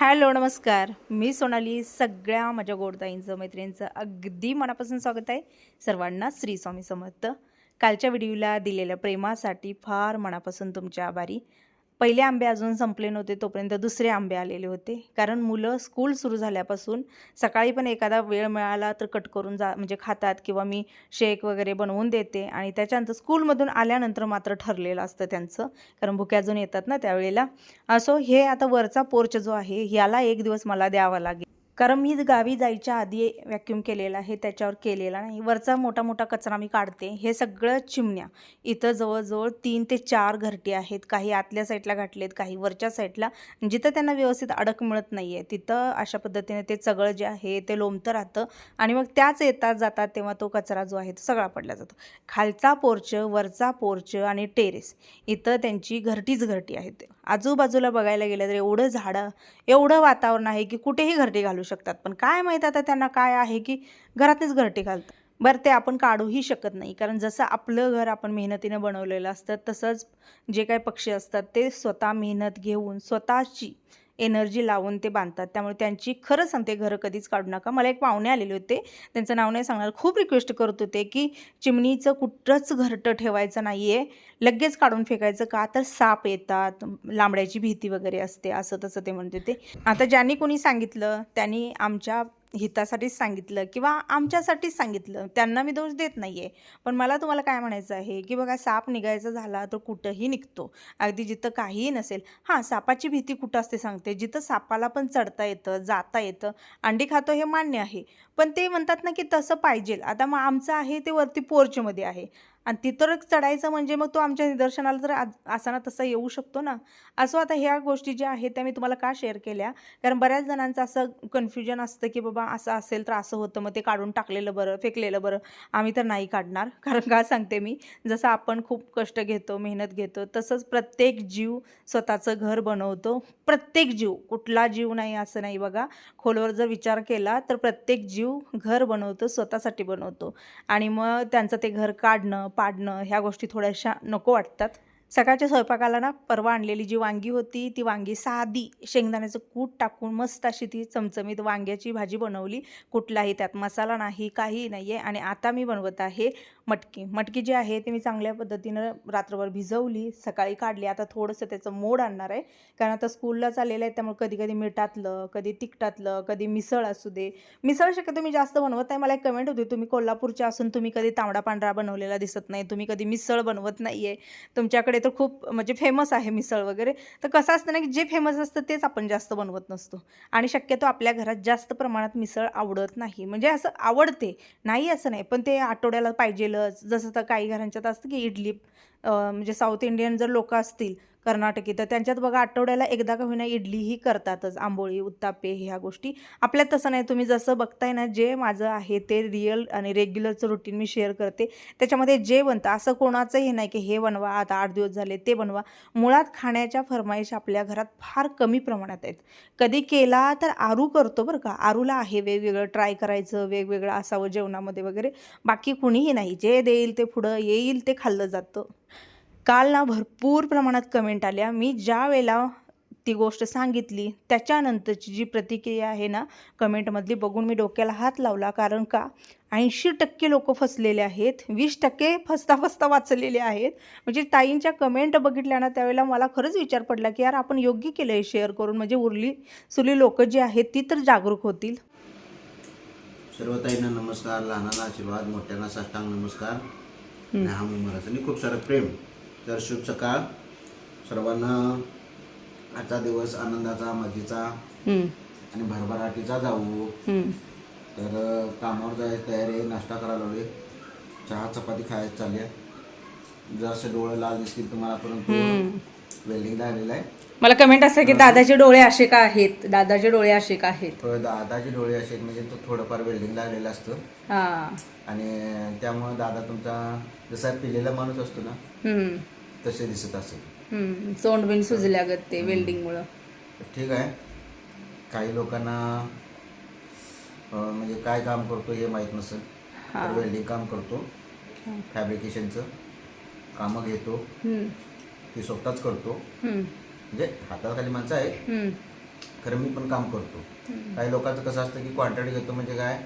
Hello नमस्कार. मी सोनाली सगळ्या माझ्या गोडताईंचं मैत्रिणींचं अगदी मनापासून स्वागत आहे. सर्वांना श्री स्वामी समर्थ. कालच्या व्हिडिओला दिलेल्या प्रेमासाठी फार मनापासून तुमच्या आभारी. पहिले आंबे अजून संपले नव्हते तोपर्यंत दुसरे आंबे आलेले होते. कारण मुलं स्कूल सुरू झाल्यापासून सकाळी पण एखादा वेळ मिळाला तर कट करून जा म्हणजे खातात किंवा मी शेक वगैरे बनवून देते. आणि त्याच्यानंतर स्कूलमधून आल्यानंतर मात्र ठरलेलं असतं त्यांचं कारण भुके अजून येतात ना त्यावेळेला. असो हे आता वरचा पोर्च जो आहे याला एक दिवस मला द्यावा लागेल. कारण मी गावी जायच्या आधी व्हॅक्यूम केलेला आहे त्याच्यावर केलेला नाही. वरचा मोठा मोठा कचरा मी काढते. हे सगळं चिमण्या. इथं जवळजवळ तीन ते चार घरटी आहेत. काही आतल्या साईडला घातलेत काही वरच्या साईडला. जिथं त्यांना व्यवस्थित अडक मिळत नाही आहे तिथं अशा पद्धतीने ते सगळं जे आहे ते लोंबतं राहतं. आणि मग त्याच येतात जातात तेव्हा तो कचरा जो आहे तो सगळा पडला जातो. खालचा पोर्च वरचा पोर्च आणि टेरेस इथं त्यांची घरटीच घरटी आहेत. आजूबाजूला बघायला गेलं तर एवढं झाडं एवढं वातावरण आहे की कुठेही घरटी घालू शकतात. पण काय माहीत आता त्यांना काय आहे की घरातच घरटी घालतात. बरं ते आपण काढूही शकत नाही. कारण जसं आपलं घर आपण मेहनतीनं बनवलेलं असतं तसंच जे काही पक्षी असतात ते स्वतः मेहनत घेऊन स्वतःची एनर्जी लावून ते बांधतात. त्यामुळे त्यांची खरं सांगते घरं कधीच काढू नका. मला एक पाहुणे आलेले होते. त्यांचं नाव नाही सांगणार. खूप रिक्वेस्ट करत होते की चिमणीचं कुठंच घरटं ठेवायचं नाही आहे लगेच काढून फेकायचं का? तर साप येतात. लांबड्याची भीती वगैरे असते. असं तसं ते म्हणते होते. आता ज्यांनी कोणी सांगितलं त्यांनी आमच्या हितासाठीच सांगितलं किंवा आमच्यासाठीच सांगितलं त्यांना मी दोष देत नाही आहे पण मला तुम्हाला काय म्हणायचं आहे की बघा साप निघायचा झाला तर कुठंही निघतो. अगदी जिथं काहीही नसेल. हां सापाची भीती कुठं असते सांगते. जिथं सापाला पण चढता येतं जाता येतं अंडी खातो हे मान्य आहे. पण ते म्हणतात ना की तसं पाहिजे आता मग आमचं आहे ते वरती पोर्चमध्ये आहे. आणि तिथं चढायचं म्हणजे मग तो आमच्या निदर्शनाला जर आज तसा येऊ शकतो ना. असं आता ह्या गोष्टी ज्या आहेत त्या मी तुम्हाला का शेअर केल्या? कारण बऱ्याच जणांचं असं कन्फ्युजन असतं की बाबा असं असेल तर असं होतं मग ते काढून टाकलेलं बरं फेकलेलं बरं. आम्ही तर नाही काढणार. कारण का सांगते मी? जसं आपण खूप कष्ट घेतो मेहनत घेतो तसंच प्रत्येक जीव स्वतःचं घर बनवतो. प्रत्येक जीव कुठला जीव नाही असं नाही बघा. खोलवर जर विचार केला तर प्रत्येक जीव घर बनवतो स्वतःसाठी बनवतो. आणि मग त्यांचं ते घर काढणं पाडणं ह्या गोष्टी थोड्याशा नको वाटतात. सकाळच्या स्वयंपाकाला ना परवा आणलेली जी वांगी होती ती वांगी साधी शेंगदाण्याचं कूट टाकून मस्त अशी ती चमचमीत वांग्याची भाजी बनवली. कुठलाही त्यात मसाला नाही काहीही नाही आहे आणि आता मी बनवत आहे मटकी. मटकी जी आहे ती मी चांगल्या पद्धतीनं रात्रभर भिजवली सकाळी काढली. आता थोडंसं त्याचं मोड आणणार आहे. कारण आता स्कूलला चाललेलं आहे त्यामुळे कधी कधी मिठातलं कधी तिखटातलं कधी मिसळ असू दे. मिसळ शक्यतो मी जास्त बनवत नाही. मला एक कमेंट होती तुम्ही कोल्हापूरच्या असून तुम्ही कधी तांबडा पांढरा बनवलेला दिसत नाही. तुम्ही कधी मिसळ बनवत नाही आहे तुमच्याकडे तर खूप म्हणजे फेमस आहे मिसळ वगैरे. तर कसं असतं ना की जे फेमस असतं तेच आपण जास्त बनवत नसतो. आणि शक्यतो आपल्या घरात जास्त प्रमाणात मिसळ आवडत नाही. म्हणजे असं आवडते. नाही असं नाही पण ते आठवड्याला पाहिजेलच जसं तर काही घरांच्यात असतं की इडली म्हणजे साऊथ इंडियन जर लोक असतील कर्नाटकी तर त्यांच्यात बघा आठवड्याला एकदा का होईना इडलीही करतातच आंबोळी उत्तापे ह्या गोष्टी. आपल्यात तसं नाही तुम्ही जसं बघताय ना जे माझं आहे ते रिअल आणि रेग्युलरचं रुटीन मी शेअर करते. त्याच्यामध्ये जे बनतं असं कोणाचं हे नाही की हे बनवा आता आठ दिवस झाले ते बनवा. मुळात खाण्याच्या फरमाईश आपल्या घरात फार कमी प्रमाणात आहेत. कधी केला तर आरू करतो बरं का आरूला आहे वेगवेगळं ट्राय करायचं वेगवेगळं असावं जेवणामध्ये वगैरे. बाकी कुणीही नाही जे देईल ते पुढं येईल ते खाल्लं जातं. काल ना भरपूर प्रमाणात कमेंट आल्या. मी ज्या वेळेला ती गोष्ट सांगितली त्याच्यानंतरची जी प्रतिक्रिया आहे ना कमेंटमधली बघून मी डोक्याला हात लावला. कारण का? ऐंशी टक्के लोक फसलेले आहेत वीस टक्के फसता फसता वाचलेले आहेत. म्हणजे ताईंच्या कमेंट बघितल्या ना त्यावेळेला मला खरंच विचार पडला की यार आपण योग्य केलं आहे शेअर करून. म्हणजे उरली सुली लोक जी आहेत ती तर जागरूक होतील. सर्व ताईंना नमस्कार. लहानांना आशीर्वाद मोठ्यांना साष्टांग नमस्कार. हा खूप सारं प्रेम. तर शुभ सकाळ सर्वांना आजचा दिवस आनंदाचा मजेचा आणि भरभराटीचा जाऊ. तर कामावर जायची तयारी आहे नाश्ता करायला लागले चहा चपाती खायची चालली आहे जरसे डोळे लाल दिसतील तुम्हाला परंतु वेल्डिंगला आलेला आहे. मला कमेंट असं की दादाचे डोळे असे का आहेत? दादाचे डोळे असे का आहेत? दादाचे डोळे असे म्हणजे तो थोडंफार वेल्डिंगला आलेला असतो. आणि त्यामुळं दादा तुमचा जसा पिलेला माणूस असतो ना. तसे दिसत असेल. हम्म. तोंड बिन सुजल्यागत ते वेल्डिंगमुळं ठीक आहे. काही लोकांना अं, म्हणजे काय काम करतो हे माहीत नसेल तर वेल्डिंग काम करतो. फॅब्रिकेशनचं कामं घेतो. हम्म. ते स्वतःच करतो. हम्म. म्हणजे हाताखाली माणसं आहे हम्म. खरं मी पण काम करतो. काही लोकांचं कसं असतं की कॉन्ट्रॅक्ट घेतो म्हणजे काय?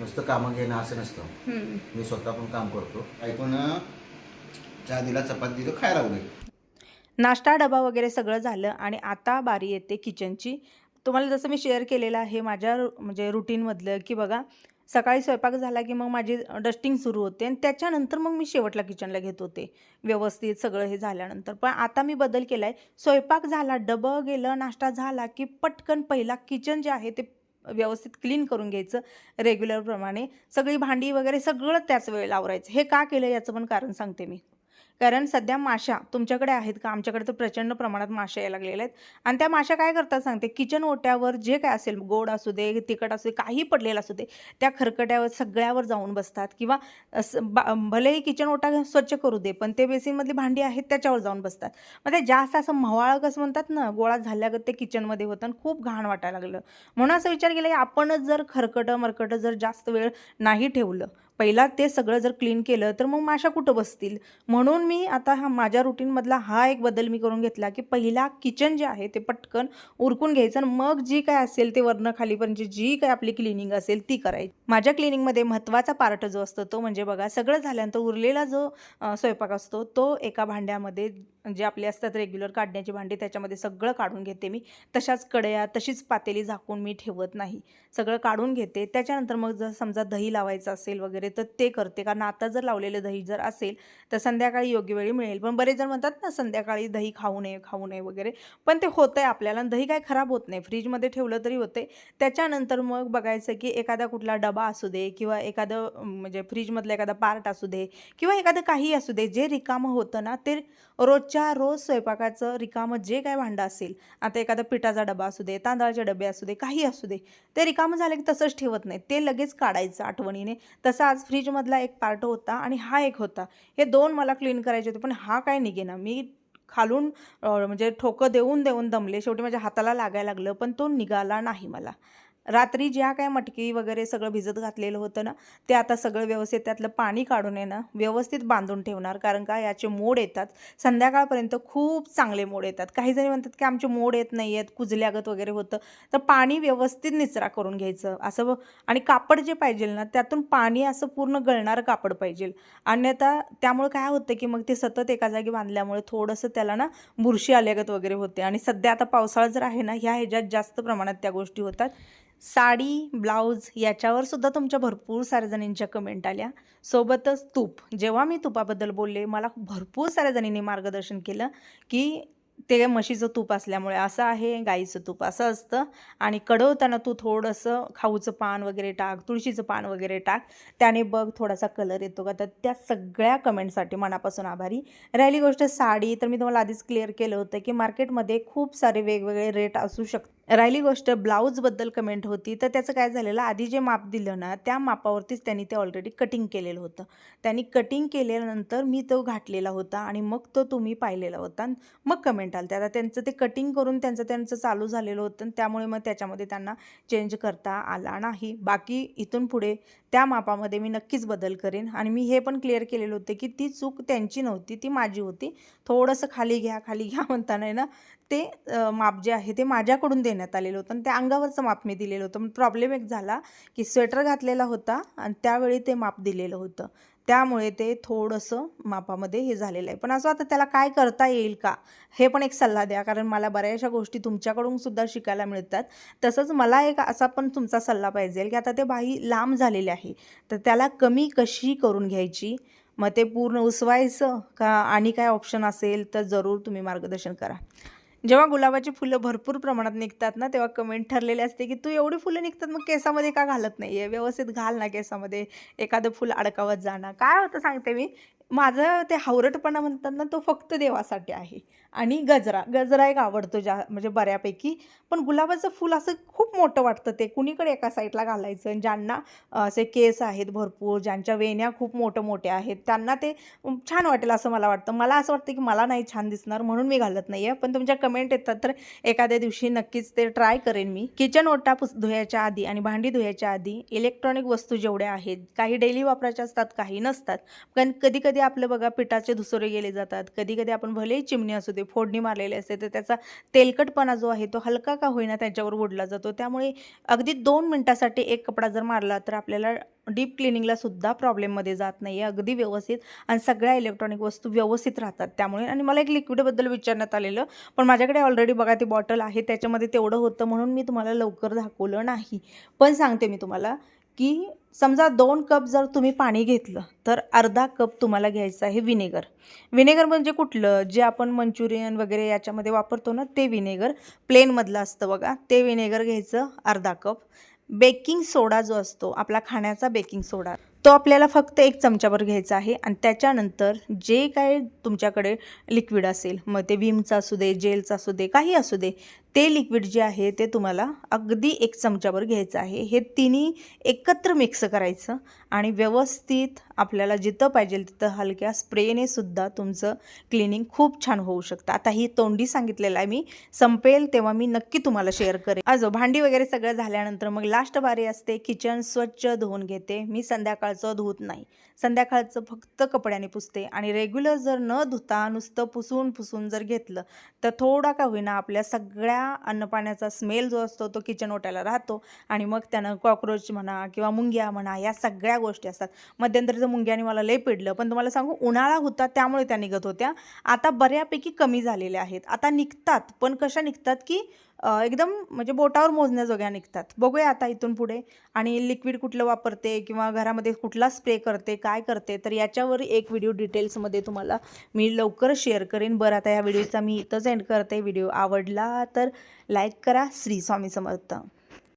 नुसतं कामं घेणं असं नसतं. मी स्वतः पण काम करतो. ऐकून दिला चपाती दिलं खायला लागले नाश्ता डबा वगैरे सगळं झालं आणि आता बारी येते किचनची. तुम्हाला जसं मी शेअर केलेलं आहे माझ्या रु- म्हणजे रुटीनमधलं की बघा सकाळी स्वयंपाक झाला की मग माझी डस्टिंग सुरू होते आणि त्याच्यानंतर मग मी शेवटला किचनला घेत होते. व्यवस्थित सगळं हे झाल्यानंतर. पण आता मी बदल केला आहे स्वयंपाक झाला डबं गेलं नाश्ता झाला की पटकन पहिला किचन जे आहे ते व्यवस्थित क्लीन करून घ्यायचं रेग्युलरप्रमाणे सगळी भांडी वगैरे सगळं त्याच वेळेला आवरायचं. हे का केलं याचं पण कारण सांगते मी. कारण सध्या माशा तुमच्याकडे आहेत का? आमच्याकडे तर प्रचंड प्रमाणात माशा यायला लागलेल्या आहेत. आणि त्या माशा काय करतात सांगते? किचन ओट्यावर जे काय असेल गोड असू दे तिखट असू दे काही पडलेलं असू दे त्या खरकट्यावर सगळ्यावर जाऊन बसतात. किंवा असं बा भलेही किचन ओटा स्वच्छ करू दे पण ते बेसिनमधली भांडी आहेत त्याच्यावर जाऊन बसतात. मग ते जास्त असं म्हवाळ कसं म्हणतात ना गोळा झाल्यागत ते किचनमध्ये होतं आणि खूप घाण वाटायला लागलं. म्हणून असं विचार केला की आपणच जर खरकटं मरकटं जर जास्त वेळ नाही ठेवलं पहिला ते सगळं जर क्लीन केलं तर मग माशा कुठं बसतील? म्हणून मी आता हा माझ्या रुटीनमधला हा एक बदल मी करून घेतला की पहिला किचन जे आहे ते पटकन उरकून घ्यायचं आणि मग जी काय असेल ते वरनं खालीपर्यंत जी काय आपली क्लिनिंग असेल ती करायची. माझ्या क्लिनिंगमध्ये महत्त्वाचा पार्ट जो असतो तो म्हणजे बघा सगळं झाल्यानंतर उरलेला जो स्वयंपाक असतो तो एका भांड्यामध्ये जे आपले असतात रेग्युलर काढण्याची भांडी त्याच्यामध्ये सगळं काढून घेते मी. तशाच कड्या तशीच पातेली झाकून मी ठेवत नाही. सगळं काढून घेते. त्याच्यानंतर मग जर समजा दही लावायचं असेल वगैरे तर ते करते. कारण आता जर लावलेलं दही जर असेल तर संध्याकाळी योग्य वेळी मिळेल. पण बरेच जण म्हणतात ना संध्याकाळी दही खाऊ नये खाऊ नये वगैरे. पण ते होतं आहे आपल्याला दही काय खराब होत नाही. फ्रीजमध्ये ठेवलं तरी होते त्याच्यानंतर मग बघायचं की एखादा कुठला डबा असू दे किंवा एखादं म्हणजे फ्रीजमधलं एखादा पार्ट असू दे किंवा एखादं काही असू दे जे रिकामं होतं ना ते रोजच्या रोज स्वयंपाकाचं रिकामं जे काय भांडं असेल आता एखादा पिठाचा डबा असू दे तांदळाचे डबे असू दे काही असू दे ते रिकामं झालं की तसंच ठेवत नाही. ते लगेच काढायचं आठवणीने. तसं आज फ्रीजमधला एक पार्ट होता आणि हा एक होता. हे दोन मला क्लीन करायचे होते पण हा काय निघेना. मी खालून म्हणजे ठोकं देऊन देऊन दमले. शेवटी माझ्या हाताला लागायला लागलं पण तो निघाला नाही मला. रात्री ज्या काय मटकी वगैरे सगळं भिजत घातलेलं होतं ना ते आता सगळं व्यवस्थित त्यातलं पाणी काढून आहे ना व्यवस्थित बांधून ठेवणार. कारण का याचे मोड येतात. संध्याकाळपर्यंत खूप चांगले मोड येतात. काही जणी म्हणतात की आमचे मोड येत नाही आहेत कुजल्यागत वगैरे होतं. तर पाणी व्यवस्थित निचरा करून घ्यायचं. असं आणि कापड जे पाहिजे ना त्यातून पाणी असं पूर्ण गळणारं कापड पाहिजे अन्यथा त्यामुळे काय होतं की मग ते सतत एका जागी बांधल्यामुळे थोडंसं त्याला ना बुरशी आल्यागत वगैरे होते. आणि सध्या आता पावसाळा जर आहे ना ह्या ह्याच्यात जास्त प्रमाणात त्या गोष्टी होतात. साडी ब्लाऊज याच्यावर सुद्धा तुमच्या भरपूर साऱ्या जणींच्या कमेंट आल्या. सोबतच तूप. जेव्हा मी तुपाबद्दल बोलले मला भरपूर साऱ्या जणींनी मार्गदर्शन केलं की ते म्हशीचं तूप असल्यामुळे असं आहे गाईचं तूप असं असतं आणि कडवताना तू थोडंसं खाऊचं पान वगैरे टाक तुळशीचं पान वगैरे टाक. त्याने बघ थोडासा कलर येतो का? तर त्या सगळ्या कमेंटसाठी मनापासून आभारी. राहिली गोष्ट साडी तर मी तुम्हाला आधीच क्लिअर केलं होतं की मार्केटमध्ये खूप सारे वेगवेगळे रेट असू शकतात. राहिली गोष्ट ब्लाऊजबद्दल कमेंट होती. तर त्याचं काय झालेलं आधी जे माप दिलं ना त्या मापावरतीच त्यांनी ते ऑलरेडी कटिंग केलेलं होतं. त्यांनी कटिंग केल्यानंतर मी तो घातलेला होता आणि मग तो तुम्ही पाहिलेला होता. आणि मग कमेंट आलं आता त्यांचं ते कटिंग करून त्यांचं त्यांचं चालू झालेलं होतं आणि त्यामुळे मग त्याच्यामध्ये त्यांना चेंज करता आला नाही. बाकी इथून पुढे त्या मापामध्ये मी नक्कीच बदल करेन. आणि मी हे पण क्लिअर केलेलं होतं की ती चूक त्यांची नव्हती ती माझी होती. थोडंसं खाली घ्या खाली घ्या म्हणताना आहे ना ते माप जे आहे ते माझ्याकडून देण्यात आलेलं होतं आणि त्या अंगावरचं माप मी दिलेलं होतं. मग प्रॉब्लेम एक झाला की स्वेटर घातलेला होता आणि त्यावेळी ते माप दिलेलं होतं. त्यामुळे ते थोडंसं मापामध्ये हे झालेलं आहे. पण असं आता त्याला काय करता येईल का? हे पण एक सल्ला द्या कारण मला बऱ्याचशा गोष्टी तुमच्याकडून सुद्धा शिकायला मिळतात. तसंच मला एक असा पण तुमचा सल्ला पाहिजे की आता ते बाही लांब झालेले आहे तर त्याला कमी कशी करून घ्यायची? मग ते पूर्ण उसवायचं का आणि काय ऑप्शन असेल तर जरूर तुम्ही मार्गदर्शन करा. जेव्हा गुलाबाची फुलं भरपूर प्रमाणात निघतात ना तेव्हा कमेंट ठरलेले असते की तू एवढी फुलं निघतात मग केसामध्ये का घालत नाही आहे व्यवस्थित घाल ना केसामध्ये. एखादं फुल अडकावत जाणं काय होतं सांगते मी? माझं ते हावरटपणा म्हणतात ना तो फक्त देवासाठी आहे. आणि गजरा गजरा एक आवडतो ज्या म्हणजे बऱ्यापैकी. पण गुलाबाचं फूल असं खूप मोठं वाटतं ते. कुणीकडे एका साईडला घालायचं? आणि ज्यांना असे केस आहेत भरपूर ज्यांच्या वेण्या खूप मोठं मोठ्या आहेत त्यांना ते छान वाटेल असं मला वाटतं. मला असं वाटतं की मला नाही छान दिसणार म्हणून मी घालत नाही आहे पण तुमच्या कमेंट येतात तर एखाद्या दिवशी नक्कीच ते ट्राय करेन मी. किचन ओटा पुस धुयाच्या आधी आणि भांडी धुयाच्या आधी इलेक्ट्रॉनिक वस्तू जेवढ्या आहेत काही डेली वापरायच्या असतात काही नसतात. पण कधी कधी कधी आपलं बघा पिठाचे धुसरे गेले जातात. कधी कधी आपण भलेही चिमणी असू दे फोडणी मारलेली असते तर त्याचा तेलकटपणा जो आहे तो हलका का होईना त्यांच्यावर ओढला जातो. त्यामुळे अगदी दोन मिनटासाठी एक कपडा जर मारला तर आपल्याला डीप क्लिनिंगला सुद्धा प्रॉब्लेममध्ये जात नाही आहे अगदी व्यवस्थित आणि सगळ्या इलेक्ट्रॉनिक वस्तू व्यवस्थित राहतात त्यामुळे. आणि मला एक लिक्विडबद्दल विचारण्यात आलेलं पण माझ्याकडे ऑलरेडी बघा ती बॉटल आहे त्याच्यामध्ये तेवढं होतं म्हणून मी तुम्हाला लवकर दाखवलं नाही. पण सांगते मी तुम्हाला की समजा दोन कप जर तुम्ही पाणी घेतलं तर अर्धा कप तुम्हाला घ्यायचं आहे विनेगर. विनेगर म्हणजे कुठलं? जे आपण मंचुरियन वगैरे याच्यामध्ये वापरतो ना ते विनेगर. प्लेनमधलं असतं बघा ते विनेगर घ्यायचं अर्धा कप. बेकिंग सोडा जो असतो आपला खाण्याचा बेकिंग सोडा. तो आपल्याला फक्त एक चमच्यावर घ्यायचा आहे आणि त्याच्यानंतर जे काय तुमच्याकडे लिक्विड असेल मग ते विमचं असू दे जेलचं असू दे काही असू दे ते लिक्विड जे आहे ते तुम्हाला अगदी एक चमच्यावर घ्यायचं आहे. हे तिन्ही एकत्र मिक्स करायचं आणि व्यवस्थित आपल्याला जिथं पाहिजे तिथं हलक्या स्प्रेने सुद्धा तुमचं क्लिनिंग खूप छान होऊ शकतं. आता ही तोंडी सांगितलेलं आहे मी संपेल तेव्हा मी नक्की तुम्हाला शेअर करेन. अजो भांडी वगैरे सगळं झाल्यानंतर मग लास्ट बारी असते किचन स्वच्छ धुवून घेते. मी संध्याकाळ सकाळचं धुवत नाही. संध्याकाळचं फक्त कपड्याने पुसते आणि रेग्युलर जर न धुता नुसतं पुसून पुसून जर घेतलं तर थोडा का होईना आपल्या सगळ्या अन्नपाण्याचा स्मेल जो असतो तो किचन ओट्याला राहतो आणि मग त्यानं कॉक्रोच म्हणा किंवा मुंग्या म्हणा या सगळ्या गोष्टी असतात. मध्यंतरीचं मुंग्याने मला लय पिडलं पण तुम्हाला सांगू उन्हाळा होता त्यामुळे त्या निघत होत्या. आता बऱ्यापैकी कमी झालेल्या आहेत. आता निघतात पण कशा निघतात की एकदम म्हणजे बोटावर मोजण्याजोग्या निघतात. बघूया आता इथून पुढे. आणि लिक्विड कुठलं वापरते किंवा घरामध्ये कुठला स्प्रे करते काय करते तर याच्यावर एक व्हिडिओ डिटेल्समध्ये तुम्हाला मी लवकर शेअर करेन. बरं आता या व्हिडिओचा मी इथंच एंड करते. व्हिडिओ आवडला तर लाईक करा. श्री स्वामी समर्थ.